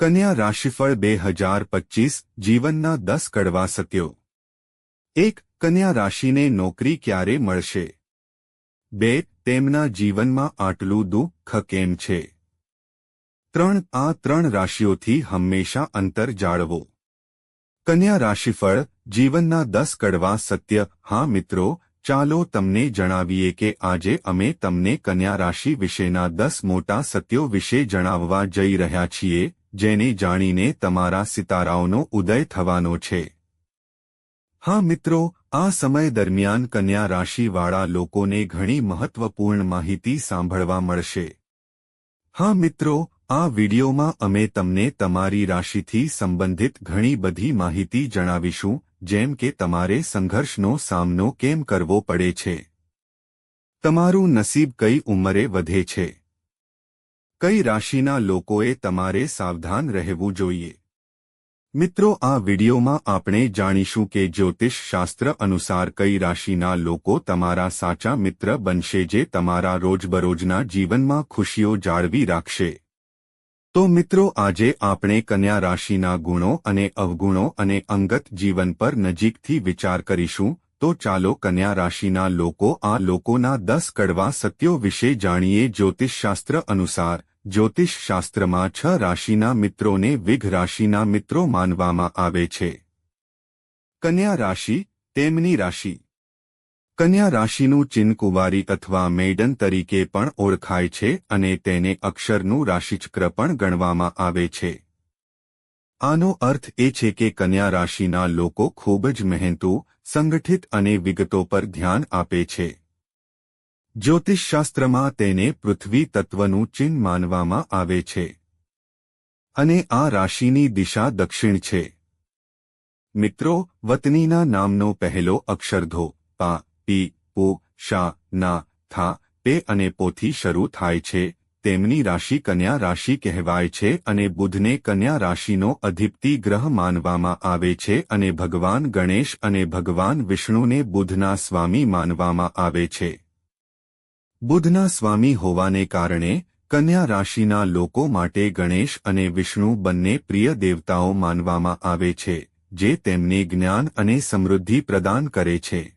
કન્યા રાશિફળ બે હજાર પચીસ જીવનના દસ કડવા સત્યો. એક, કન્યા રાશિને નોકરી ક્યારે મળશે? બે, તેમના જીવનમાં આટલું દુઃખ કેમ છે? ત્રણ, આ ત્રણ રાશિઓથી હંમેશા અંતર જાળવો. કન્યા રાશિફળ જીવનના દસ કડવા સત્ય. હા મિત્રો, ચાલો તમને જણાવીએ કે આજે અમે તમને કન્યા રાશિ વિશેના દસ મોટા સત્યો વિશે જણાવવા જઈ રહ્યા છીએ. જેને જાણીને તમારા સિતારાઓનો ઉદય થવાનો છે. હા મિત્રો, આ સમય દરમિયાન કન્યા રાશિવાળા લોકોને ઘણી મહત્વપૂર્ણ માહિતી સાંભળવા મળશે. હા મિત્રો, આ વિડિયોમાં અમે તમને તમારી રાશિથી સંબંધિત ઘણી બધી માહિતી જણાવીશું, જેમ કે તમારે સંઘર્ષનો સામનો કેમ કરવો પડે છે. તમારું નસીબ કઈ ઉંમરે વધે છે? કઈ રાશિના લોકોએ તમારે સાવધાન રહેવું જોઈએ? મિત્રો, આ વિડિયોમાં આપણે જાણીશું કે જ્યોતિષ શાસ્ત્ર અનુસાર કઈ રાશિના લોકો તમારા સાચા મિત્ર બનશે જે તમારા રોજબરોજના જીવનમાં ખુશીઓ જાળવી રાખશે. તો મિત્રો, આજે આપણે કન્યા રાશિના ગુણો અને અવગુણો અને અંગત જીવન પર નજીકથી વિચાર કરીશું. તો ચાલો કન્યા રાશિના લોકો આ લોકોના દસ કડવા સત્યો વિશે જાણીએ જ્યોતિષશાસ્ત્ર અનુસાર. જ્યોતિષશાસ્ત્રમાં છ રાશિના મિત્રોને વિઘ રાશિના મિત્રો માનવામાં આવે છે. કન્યા રાશિ, તેમની રાશિ. કન્યા રાશિનું ચિહ્ન કુવારી અથવા મેડન તરીકે પણ ઓળખાય છે અને તેને અક્ષરનું રાશિચક્ર પણ ગણવામાં આવે છે. આનો અર્થ એ છે કે કન્યા રાશિના લોકો ખૂબ જ મહેનતુ, સંગઠિત અને વિગતો પર ધ્યાન આપે છે. જ્યોતિષશાસ્ત્રમાં તેને પૃથ્વી તત્વનું ચિહ્ન માનવામાં આવે છે. અને આ રાશિની દિશા દક્ષિણ છે. મિત્રો, વતનીના નામનો પહેલો અક્ષરધો પા, પી, પુ, શા, ના, થા, પે અને પોથી શરૂ થાય છે. તેમની રાશિ કન્યા રાશિ કહેવાય છે અને બુધને કન્યા રાશિનો અધિપતિ ગ્રહ માનવામાં આવે છે અને ભગવાન ગણેશ અને ભગવાન વિષ્ણુને બુધના સ્વામી માનવામાં આવે છે. બુધના સ્વામી હોવાને કારણે કન્યા રાશિના લોકો માટે ગણેશ અને વિષ્ણુ બંને પ્રિય દેવતાઓ માનવામાં આવે છે, જે તેમને જ્ઞાન અને સમૃદ્ધિ પ્રદાન કરે છે.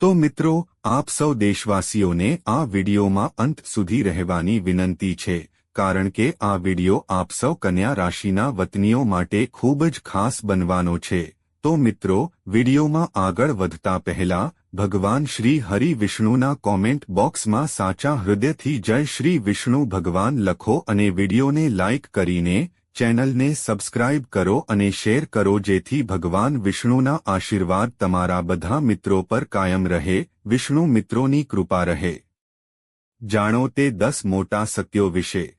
તો મિત્રો, આપ સૌ દેશવાસીઓને આ વિડિયોમાં અંત સુધી રહેવાની વિનંતી છે, કારણ કે આ વિડિયો આપ સૌ કન્યા રાશિના વતનીઓ માટે ખૂબ જ ખાસ બનવાનો છે. તો મિત્રો, વિડિયોમાં આગળ વધતા પહેલા, ભગવાન શ્રી હરિ વિષ્ણુના કોમેન્ટ બોક્સમાં સાચા હૃદયથી જય શ્રી વિષ્ણુ ભગવાન લખો અને વિડિયોને લાઇક કરીને ચેનલને સબસ્ક્રાઇબ કરો અને શેર કરો જેથી ભગવાન વિષ્ણુના આશીર્વાદ તમારા બધા મિત્રો પર કાયમ રહે, વિષ્ણુ મિત્રોની કૃપા રહે. જાણો તે દસ મોટા સત્યો વિશે.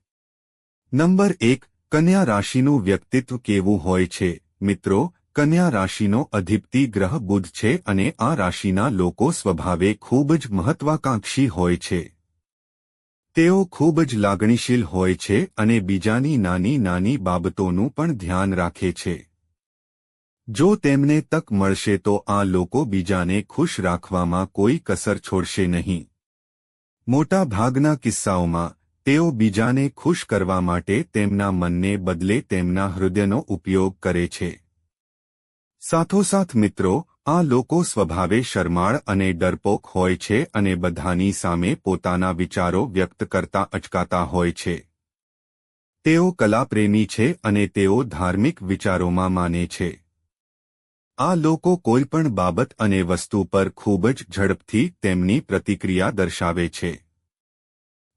નંબર એક, કન્યા રાશિનું વ્યક્તિત્વ કેવું હોય છે? મિત્રો, કન્યા રાશિનો અધિપતિ ગ્રહ બુધ છે અને આ રાશિના લોકો સ્વભાવે ખૂબ જ મહત્વાકાંક્ષી હોય છે. તેઓ ખૂબ જ લાગણીશીલ હોય છે અને બીજાની નાની નાની બાબતોનું પણ ધ્યાન રાખે છે. જો તેમને તક મળશે તો આ લોકો બીજાને ખુશ રાખવામાં કોઈ કસર છોડશે નહીં. મોટા ભાગના કિસ્સાઓમાં, તેઓ બીજાને ખુશ કરવા માટે તેમના મનને બદલે તેમના હૃદયનો ઉપયોગ કરે છે. સાથોસાથ મિત્રો આ લોકો સ્વભાવે શરમાળ અને ડરપોક હોય છે અને બધાની સામે પોતાના વિચારો વ્યક્ત કરતા અચકાતા હોય છે. તેઓ કલાપ્રેમી છે અને તેઓ ધાર્મિક વિચારોમાં માને છે. આ લોકો કોઈપણ બાબત અને વસ્તુ પર ખૂબ જ ઝડપથી તેમની પ્રતિક્રિયા દર્શાવે છે.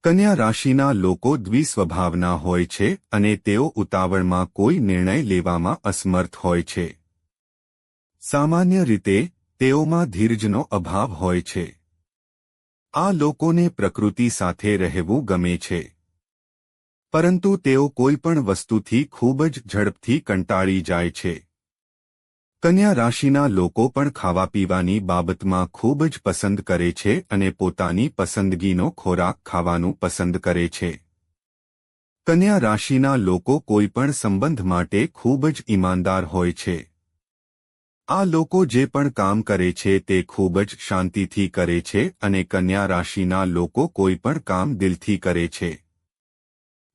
કન્યા રાશિના લોકો દ્વિસ્વભાવના હોય છે અને તેઓ ઉતાવળમાં કોઈ નિર્ણય લેવામાં અસમર્થ હોય છે. સામાન્ય રીતે, તેઓમાં ધીરજનો અભાવ હોય છે. આ લોકોને પ્રકૃતિ સાથે રહેવું ગમે છે. પરંતુ તેઓ કોઈપણ વસ્તુથી ખૂબ જ ઝડપથી કંટાળી જાય છે. કન્યા રાશિના લોકો પણ ખાવા પીવાની બાબતમાં ખૂબ જ પસંદ કરે છે અને પોતાની પસંદગીનો ખોરાક ખાવાનું પસંદ કરે છે. કન્યા રાશિના લોકો કોઈપણ સંબંધ માટે ખૂબ જ ઈમાનદાર હોય છે. આ લોકો જે પણ કામ કરે છે તે ખૂબ જ શાંતિથી કરે છે અને કન્યા રાશિના લોકો કોઈ પણ કામ દિલથી કરે છે.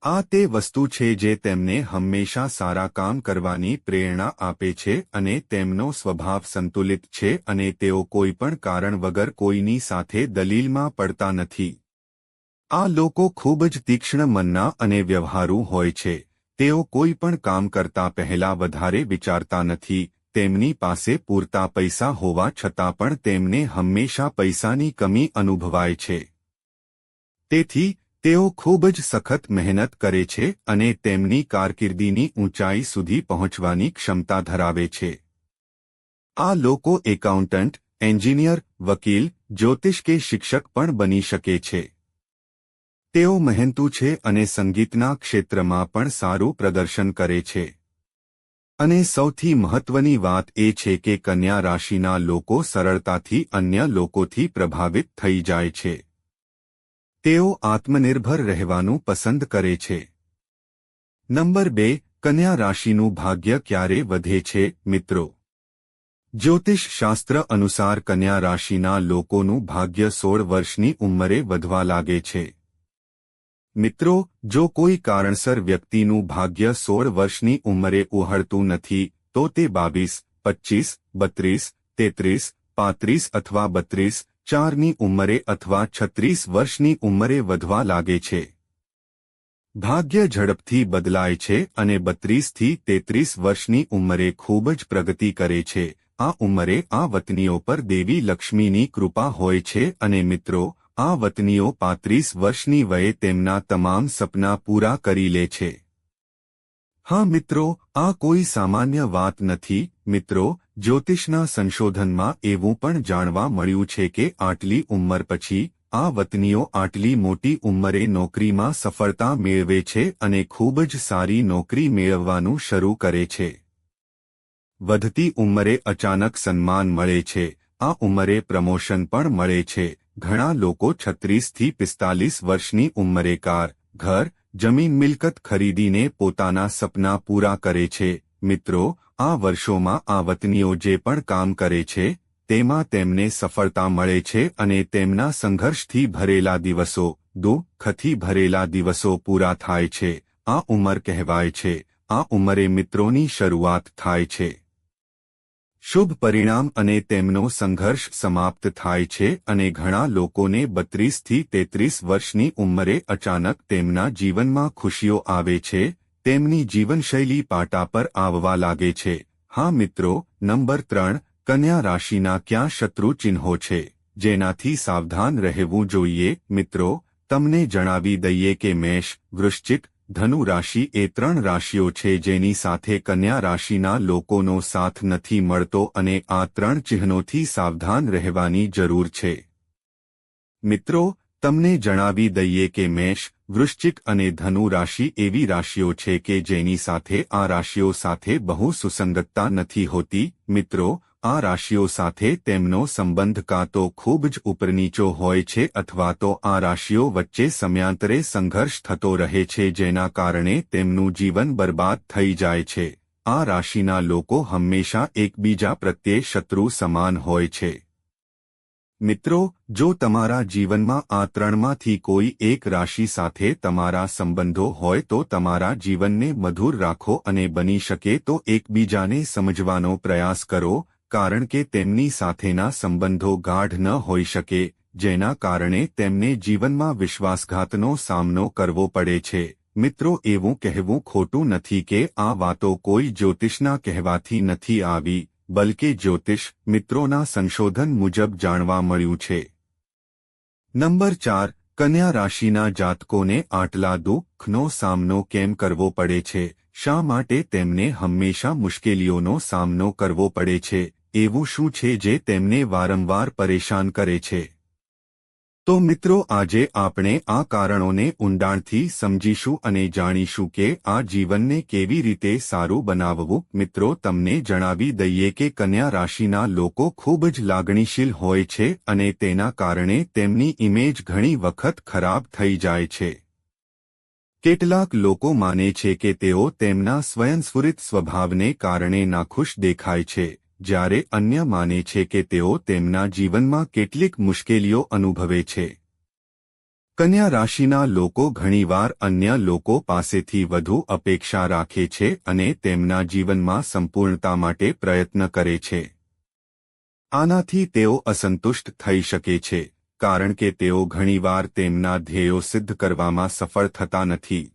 આ તે વસ્તુ છે જે તેમને હંમેશા સારા કામ કરવાની પ્રેરણા આપે છે અને તેમનો સ્વભાવ સંતુલિત છે અને તેઓ કોઈ પણ કારણ વગર કોઈની સાથે દલીલમાં પડતા નથી. આ લોકો ખૂબ જ તીક્ષ્ણ મનના અને વ્યવહારુ હોય છે. તેઓ કોઈ પણ કામ કરતા પહેલા વધારે વિચારતા નથી. તેમની પાસે પૂરતા પૈસા હોવા છતાં પણ તેમને હંમેશા પૈસાની કમી અનુભવાય છે. તેથી, તેઓ ખૂબ જ સખત મહેનત કરે છે અને તેમની કારકિર્દીની ઊંચાઈ સુધી પહોંચવાની ક્ષમતા ધરાવે છે. આ લોકો એકાઉન્ટન્ટ, એન્જિનિયર, વકીલ, જ્યોતિષ કે શિક્ષક પણ બની શકે છે. તેઓ મહેનતુ છે અને સંગીતના ક્ષેત્રમાં પણ સારું પ્રદર્શન કરે છે. અને સૌથી મહત્વની વાત એ છે કે કન્યા રાશિના લોકો સરળતાથી અન્ય લોકોથી પ્રભાવિત થઈ જાય છે. તેઓ આત્મનિર્ભર રહેવાનું પસંદ કરે છે. નંબર બે, કન્યા રાશિનું ભાગ્ય ક્યારે વધે છે, મિત્રો? જ્યોતિષ શાસ્ત્ર અનુસાર કન્યા રાશિના લોકોનું ભાગ્ય સોળ વર્ષની ઉંમરે વધવા લાગે છે. મિત્રો, જો કોઈ કારણસર વ્યક્તિનું ભાગ્ય સોળ વર્ષની ઉંમરે ઉહળતું નથી, તો તે બાવીસ, પચ્ચીસ, બત્રીસ, તેત્રીસ, પાંત્રીસ અથવા બત્રીસ ચારની ઉંમરે અથવા છત્રીસ વર્ષની ઉંમરે વધવા લાગે છે. ભાગ્ય ઝડપથી બદલાય છે અને બત્રીસથી તેત્રીસ વર્ષની ઉંમરે ખૂબ જ પ્રગતિ કરે છે. આ ઉંમરે આ વતનીઓ પર દેવી લક્ષ્મીની કૃપા હોય છે અને મિત્રો આ વતનીઓ પાંત્રીસ વર્ષની વયે તેમના તમામ સપના પૂરા કરી લે છે. હા મિત્રો, આ કોઈ સામાન્ય વાત નથી, મિત્રો, જ્યોતિષના સંશોધનમાં એવું પણ જાણવા મળ્યું છે કે આટલી ઉંમર પછી, આ વતનીઓ આટલી મોટી ઉંમરે નોકરીમાં સફળતા મેળવે છે અને ખૂબ જ સારી નોકરી મેળવવાનું શરૂ કરે છે. વધતી ઉંમરે અચાનક સન્માન મળે છે, આ ઉંમરે પ્રમોશન પણ મળે છે ઘણા લોકો છત્રીસથી પિસ્તાલીસ વર્ષની ઉંમરે કાર ઘર, જમીન મિલકત ખરીદીને પોતાના સપના પૂરા કરે છે. મિત્રો, આ વર્ષોમાં આ વતનીઓ જે પણ કામ કરે છે, તેમાં તેમને સફળતા મળે છે અને તેમના સંઘર્ષથી ભરેલા દિવસો, દુઃખથી ભરેલા દિવસો પૂરા થાય છે. આ ઉંમર કહેવાય છે. આ ઉંમરે મિત્રોની શરૂઆત થાય છે. શુભ પરિણામ અને તેમનો સંઘર્ષ સમાપ્ત થાય છે અને ઘણા લોકોને બત્રીસથી તેત્રીસ વર્ષની ઉંમરે અચાનક તેમના જીવનમાં ખુશીઓ આવે છે, તેમની જીવનશૈલી પાટા પર આવવા લાગે છે. હા મિત્રો, નંબર ત્રણ, કન્યા રાશિના ક્યાં શત્રુ ચિહ્નો છે? જેનાથી સાવધાન રહેવું જોઈએ. મિત્રો, તમને જણાવી દઈએ કે મેષ, વૃશ્ચિક ધનુ રાશિ એ ત્રણ રાશિઓ છે જેની સાથે કન્યા રાશિના લોકોનો સાથ નથી મળતો અને આ ત્રણ ચિહ્નોથી સાવધાન રહેવાની જરૂર છે. મિત્રો, તમને જણાવી દઈએ કે મેષ, વૃશ્ચિક અને ધનુ રાશિ એવી રાશિઓ છે કે જેની સાથે આ રાશિઓ સાથે બહુ સુસંગતતા નથી હોતી. મિત્રો આ રાશિઓ સાથે તેમનો સંબંધ કાં તો ખૂબ જ ઉપરનીચો હોય છે અથવા તો આ રાશિઓ વચ્ચે સમયાંતરે સંઘર્ષ થતો રહે છે જેના કારણે તેમનું જીવન બરબાદ થઈ જાય છે. આ રાશિના લોકો હંમેશા એકબીજા પ્રત્યે શત્રુ સમાન હોય છે. મિત્રો, જો તમારા જીવનમાં આ ત્રણમાંથી કોઈ એક રાશિ સાથે તમારા સંબંધો હોય તો તમારા જીવનને મધુર રાખો અને બની શકે તો એકબીજાને સમજવાનો પ્રયાસ કરો કારણ કે તેમની સાથેના સંબંધો ગાઢ ન હોઈ શકે, જેના કારણે તેમને જીવનમાં વિશ્વાસઘાતનો સામનો કરવો પડે છે. મિત્રો, એવું કહેવું ખોટું નથી કે આ વાતો કોઈ જ્યોતિષના કહેવાથી નથી આવી, બલકે જ્યોતિષ મિત્રોના સંશોધન મુજબ જાણવા મળ્યું છે. નંબર ચાર, કન્યા રાશિના જાતકોને આટલા દુઃખનો સામનો કેમ કરવો પડે છે? શા માટે તેમને હંમેશા મુશ્કેલીઓનો સામનો કરવો પડે છે? એવું શું છે જે તેમને વારંવાર પરેશાન કરે છે? તો મિત્રો, આજે આપણે આ કારણોને ઊંડાણથી સમજીશું અને જાણીશું કે આ જીવનને કેવી રીતે સારું બનાવવું. મિત્રો, તમને જણાવી દઈએ કે કન્યા રાશિના લોકો ખૂબ જ લાગણીશીલ હોય છે અને તેના કારણે તેમની ઇમેજ ઘણી વખત ખરાબ થઈ જાય છે. કેટલાક લોકો માને છે કે તેઓ તેમના સ્વયંસ્ફુરિત સ્વભાવને કારણે નાખુશ દેખાય છે. જ્યારે અન્ય માને છે કે તેઓ તેમના જીવનમાં કેટલીક મુશ્કેલીઓ અનુભવે છે. કન્યા રાશિના લોકો ઘણીવાર અન્ય લોકો પાસેથી વધુ અપેક્ષા રાખે છે અને તેમના જીવનમાં સંપૂર્ણતા માટે પ્રયત્ન કરે છે. આનાથી તેઓ અસંતુષ્ટ થઈ શકે છે, કારણ કે તેઓ ઘણીવાર તેમના ધ્યેયો સિદ્ધ કરવામાં સફળ થતા નથી.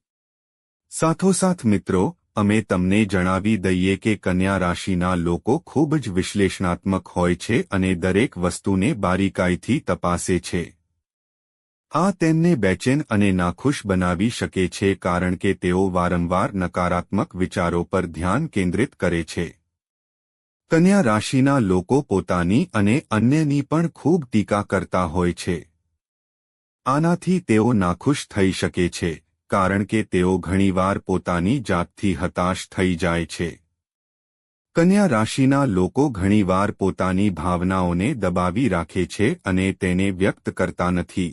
સાથોસાથ મિત્રો અમે તમને જણાવી દઈએ કે કન્યા રાશિના લોકો ખૂબ જ વિશ્લેષણાત્મક હોય છે અને દરેક વસ્તુને બારીકાઈથી તપાસે છે. આ તેમને બેચેન અને નાખુશ બનાવી શકે છે કારણ કે તેઓ વારંવાર નકારાત્મક વિચારો પર ધ્યાન કેન્દ્રિત કરે છે. કન્યા રાશિના લોકો પોતાની અને અન્યની પણ ખૂબ ટીકા કરતા હોય છે. આનાથી તેઓ નાખુશ થઈ શકે છે. કારણ કે તેઓ ઘણીવાર પોતાની જાતથી હતાશ થઈ જાય છે. કન્યા રાશિના લોકો ઘણીવાર પોતાની ભાવનાઓને દબાવી રાખે છે અને તેને વ્યક્ત કરતા નથી.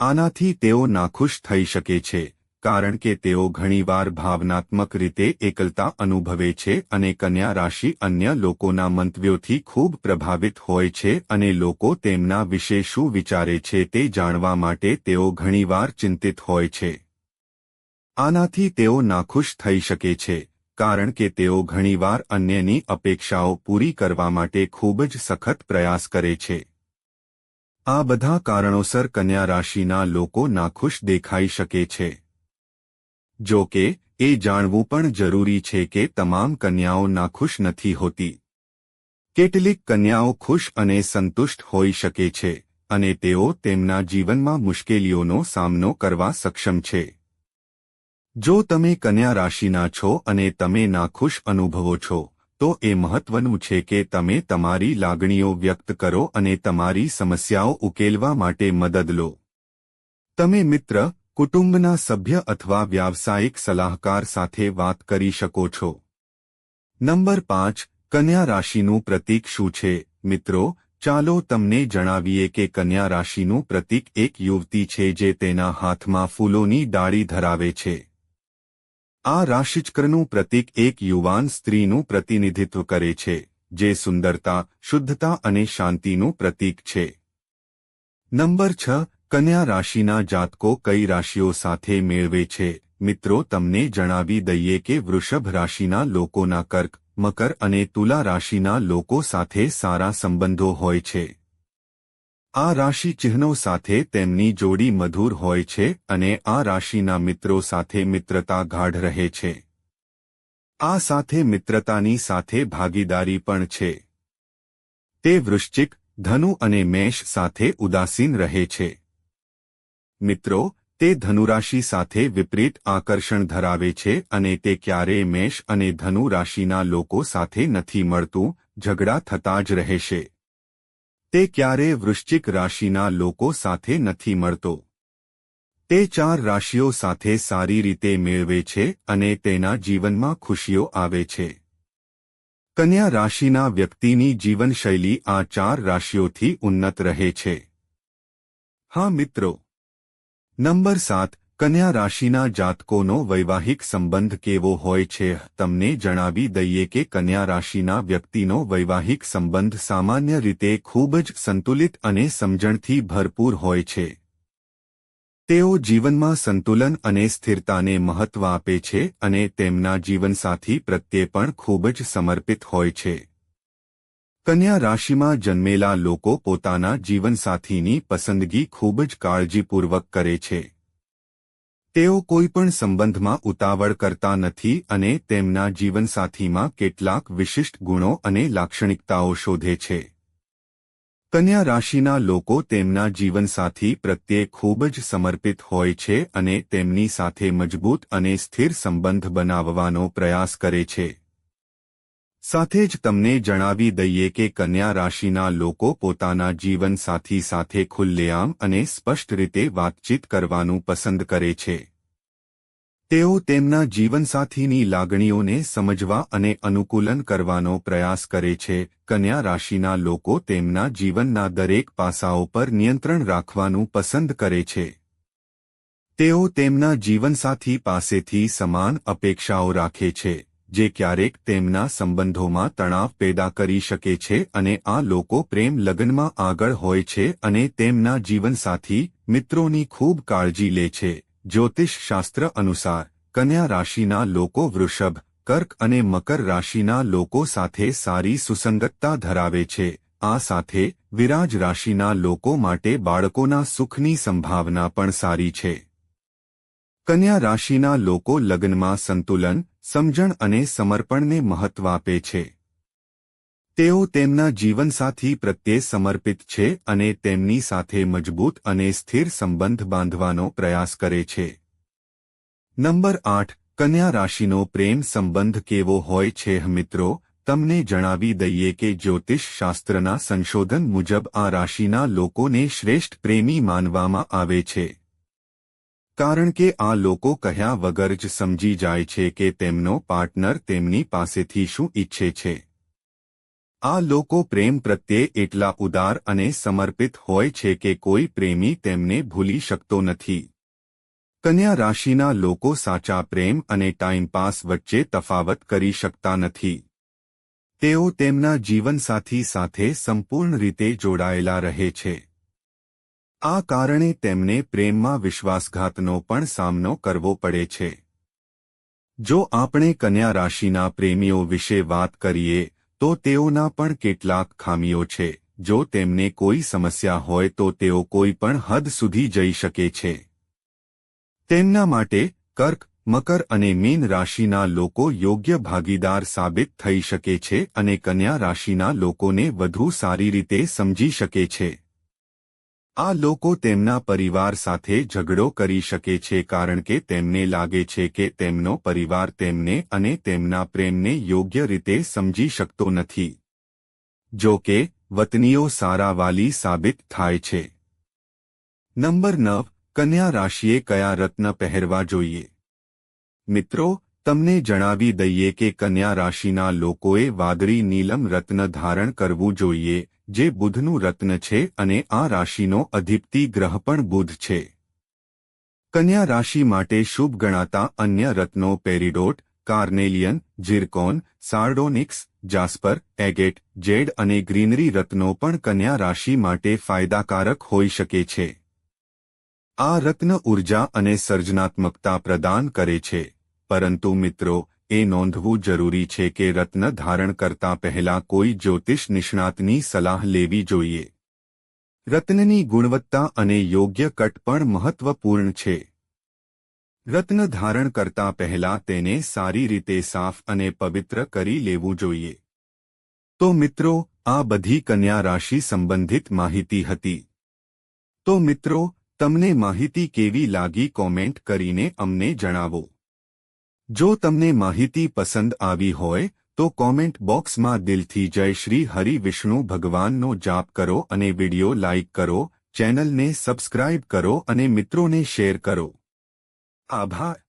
આનાથી તેઓ નાખુશ થઈ શકે છે, કારણ કે તેઓ ઘણીવાર ભાવનાત્મક રીતે એકલતા અનુભવે છે અને કન્યા રાશિ અન્ય લોકોના મંતવ્યોથી ખૂબ પ્રભાવિત હોય છે અને લોકો તેમના વિશે શું વિચારે છે તે જાણવા માટે તેઓ ઘણીવાર ચિંતિત હોય છે. આનાથી તેઓ નાખુશ થઈ શકે છે, કારણ કે તેઓ ઘણીવાર અન્યની અપેક્ષાઓ પૂરી કરવા માટે ખૂબ જ સખત પ્રયાસ કરે છે. આ બધા કારણોસર કન્યા રાશિના લોકો નાખુશ દેખાઈ શકે છે. જો કે, એ જાણવું પણ જરૂરી છે કે તમામ કન્યાઓ નાખુશ નથી હોતી. કેટલીક કન્યાઓ ખુશ અને સંતુષ્ટ હોઈ શકે છે, અને તેઓ તેમના જીવનમાં મુશ્કેલીઓનો સામનો કરવા સક્ષમ છે. જો તમે કન્યા રાશિના છો અને તમે નાખુશ અનુભવો છો, તો એ મહત્વનું છે કે તમે તમારી લાગણીઓ વ્યક્ત કરો અને તમારી સમસ્યાઓ ઉકેલવા માટે મદદ લો. તમે મિત્ર, કુટુંબના સભ્ય અથવા વ્યાવસાયિક સલાહકાર સાથે વાત કરી શકો છો. નંબર પાંચ, કન્યા રાશિનું પ્રતીક શું છે? મિત્રો, ચાલો તમને જણાવીએ કે કન્યા રાશિનું પ્રતીક એક યુવતી છે જે તેના હાથમાં ફૂલોની ડાળી ધરાવે છે. આ રાશિચક્રનું પ્રતીક એક યુવાન સ્ત્રીનું પ્રતિનિધિત્વ કરે છે, જે સુંદરતા, શુદ્ધતા અને શાંતિનું પ્રતીક છે. નંબર છ, કન્યા રાશિના જાતકો કઈ રાશિઓ સાથે મેળવે છે? મિત્રો, તમને જણાવી દઈએ કે વૃષભ રાશિના લોકોના કર્ક, મકર અને તુલા રાશિના લોકો સાથે સારા સંબંધો હોય છે. આ રાશિ ચિહ્નો સાથે તેમની જોડી મધુર હોય છે અને આ રાશિના મિત્રો સાથે મિત્રતા ગાઢ રહે છે. આ સાથે મિત્રતાની સાથે ભાગીદારી પણ છે. તે વૃશ્ચિક, ધનુ અને મેષ સાથે ઉદાસીન રહે છે. મિત્રો, તે ધનુરાશિ સાથે વિપરીત આકર્ષણ ધરાવે છે અને તે ક્યારેય મેષ અને ધનુ રાશિના લોકો સાથે નથી મળતું, ઝઘડા થતા જ રહેશે તે ક્યારેય વૃશ્ચિક રાશિના લોકો સાથે નથી મળતો. તે ચાર રાશિઓ સાથે સારી રીતે મેળવે છે અને તેના જીવનમાં ખુશીઓ આવે છે. કન્યા રાશિના વ્યક્તિની જીવનશૈલી આ ચાર રાશિઓથી ઉન્નત રહે છે. હા મિત્રો. નંબર સાત. કન્યા રાશિના જાતકોનો વૈવાહિક સંબંધ કેવો હોય છે તમને જણાવી દઈએ કે કન્યા રાશિના વ્યક્તિનો વૈવાહિક સંબંધ સામાન્ય રીતે ખૂબ જ સંતુલિત અને સમજણથી ભરપૂર હોય છે. તેઓ જીવનમાં સંતુલન અને સ્થિરતાને મહત્વ આપે છે અને તેમના જીવનસાથી પ્રત્યે પણ ખૂબ જ સમર્પિત હોય છે. કન્યા રાશિમાં જન્મેલા લોકો પોતાના જીવનસાથીની પસંદગી ખૂબ જ કાળજીપૂર્વક કરે છે. તેઓ કોઈપણ સંબંધમાં ઉતાવળ કરતા નથી અને તેમના જીવનસાથીમાં કેટલાક વિશિષ્ટ ગુણો અને લાક્ષણિકતાઓ શોધે છે. કન્યા રાશિના લોકો તેમના જીવનસાથી પ્રત્યે ખૂબ જ સમર્પિત હોય છે અને તેમની સાથે મજબૂત અને સ્થિર સંબંધ બનાવવાનો પ્રયાસ કરે છે. સાથે જ તમને જણાવી દઈએ કે કન્યા રાશિના લોકો પોતાના જીવનસાથી સાથે ખુલ્લેઆમ અને સ્પષ્ટ રીતે વાતચીત કરવાનું પસંદ કરે છે. તેઓ તેમના જીવનસાથીની લાગણીઓને સમજવા અને અનુકૂલન કરવાનો પ્રયાસ કરે છે. કન્યા રાશિના લોકો તેમના જીવનના દરેક પાસાઓ પર નિયંત્રણ રાખવાનું પસંદ કરે છે. તેઓ તેમના જીવનસાથી પાસેથી સમાન અપેક્ષાઓ રાખે છે. જે ક્યારેક તેમના સંબંધોમાં તણાવ પેદા કરી શકે છે અને આ લોકો પ્રેમ લગ્નમાં આગળ હોય છે અને તેમના જીવનસાથી મિત્રોની ખૂબ કાળજી લે છે. જ્યોતિષ શાસ્ત્ર અનુસાર, કન્યા રાશિના લોકો વૃષભ, કર્ક અને મકર રાશિના લોકો સાથે સારી સુસંગતતા ધરાવે છે. આ સાથે વિરાજ રાશિના લોકો માટે બાળકોના સુખની સંભાવના પણ સારી છે. કન્યા રાશિના લોકો લગ્નમાં સંતુલન સમજણ અને સમર્પણને મહત્વ આપે છે. તેઓ તેમના જીવનસાથી પ્રત્યે સમર્પિત છે અને તેમની સાથે મજબૂત અને સ્થિર સંબંધ બાંધવાનો પ્રયાસ કરે છે. નંબર આઠ, કન્યા રાશિનો પ્રેમ સંબંધ કેવો હોય છે મિત્રો? તમને જણાવી દઈએ કે જ્યોતિષ શાસ્ત્રના સંશોધન મુજબ આ રાશિના લોકોને શ્રેષ્ઠ પ્રેમી માનવામાં આવે છે. કારણ કે આ લોકો કહ્યા વગર જ સમજી જાય છે કે તેમનો પાર્ટનર તેમની પાસેથી શું ઈચ્છે છે. આ લોકો પ્રેમ પ્રત્યે એટલા ઉદાર અને સમર્પિત હોય છે કે કોઈ પ્રેમી તેમને ભૂલી શકતો નથી. કન્યા રાશિના લોકો સાચા પ્રેમ અને ટાઈમપાસ વચ્ચે તફાવત કરી શકતા નથી. તેઓ તેમના જીવનસાથી સાથે સંપૂર્ણ રીતે જોડાયેલા રહે છે. આ કારણે તેમને પ્રેમમાં વિશ્વાસઘાતનો પણ સામનો કરવો પડે છે. જો આપણે કન્યા રાશિના પ્રેમીઓ વિશે વાત કરીએ, તો તેઓના પણ કેટલાક ખામીઓ છે. જો તેમને કોઈ સમસ્યા હોય તો તેઓ કોઈ પણ હદ સુધી જઈ શકે છે. તેમના માટે કર્ક, મકર અને મીન રાશિના લોકો યોગ્ય ભાગીદાર સાબિત થઈ શકે છે અને કન્યા રાશિના લોકોને વધુ સારી રીતે સમજી શકે છે. આ લોકો તેમના પરિવાર સાથે ઝઘડો કરી શકે છે કારણ કે તેમને લાગે છે કે તેમનો પરિવાર તેમને અને તેમના પ્રેમને યોગ્ય રીતે સમજી શકતો નથી. જો કે, વતનીઓ સારા વાલી સાબિત થાય છે. નંબર નવ, કન્યા રાશિએ કયા રત્ન પહેરવા જોઈએ? મિત્રો, તમને જણાવી દઈએ કે કન્યા રાશિના લોકોએ વાદળી નીલમ રત્ન ધારણ કરવું જોઈએ. જે બુધનું રત્ન છે અને આ રાશિનો અધિપતિ ગ્રહ પણ બુધ છે. કન્યા રાશિ માટે શુભ ગણાતા અન્ય રત્નો પેરિડોટ, કાર્નેલિયન જીરકોન સાર્ડોનિક્સ, જાસ્પર, એગેટ, જેડ અને ગ્રીનરી રત્નો પણ કન્યા રાશિ માટે ફાયદાકારક હોઈ શકે છે. આ રત્ન ઊર્જા અને સર્જનાત્મકતા પ્રદાન કરે છે. પરંતુ મિત્રો એ નોંધવું જરૂરી છે કે રત્ન ધારણ કરતા પહેલા કોઈ જ્યોતિષ નિષ્ણાતની સલાહ લેવી જોઈએ. રત્નની ગુણવત્તા અને યોગ્ય કટ પણ મહત્વપૂર્ણ છે. રત્ન ધારણ કરતા પહેલા તેને સારી રીતે સાફ અને પવિત્ર કરી લેવું જોઈએ. તો મિત્રો, આ બધી કન્યા રાશિ સંબંધિત માહિતી હતી. તો મિત્રો, તમને માહિતી કેવી લાગી કોમેન્ટ કરીને અમને જણાવો. જો તમને માહિતી પસંદ આવી હોય, તો કોમેન્ટ બોક્સમાં દિલથી જય શ્રી હરિ વિષ્ણુ ભગવાનનો જાપ કરો અને વિડિયો લાઇક કરો, ચેનલને સબસ્ક્રાઇબ કરો અને મિત્રોને શેર કરો. આભાર.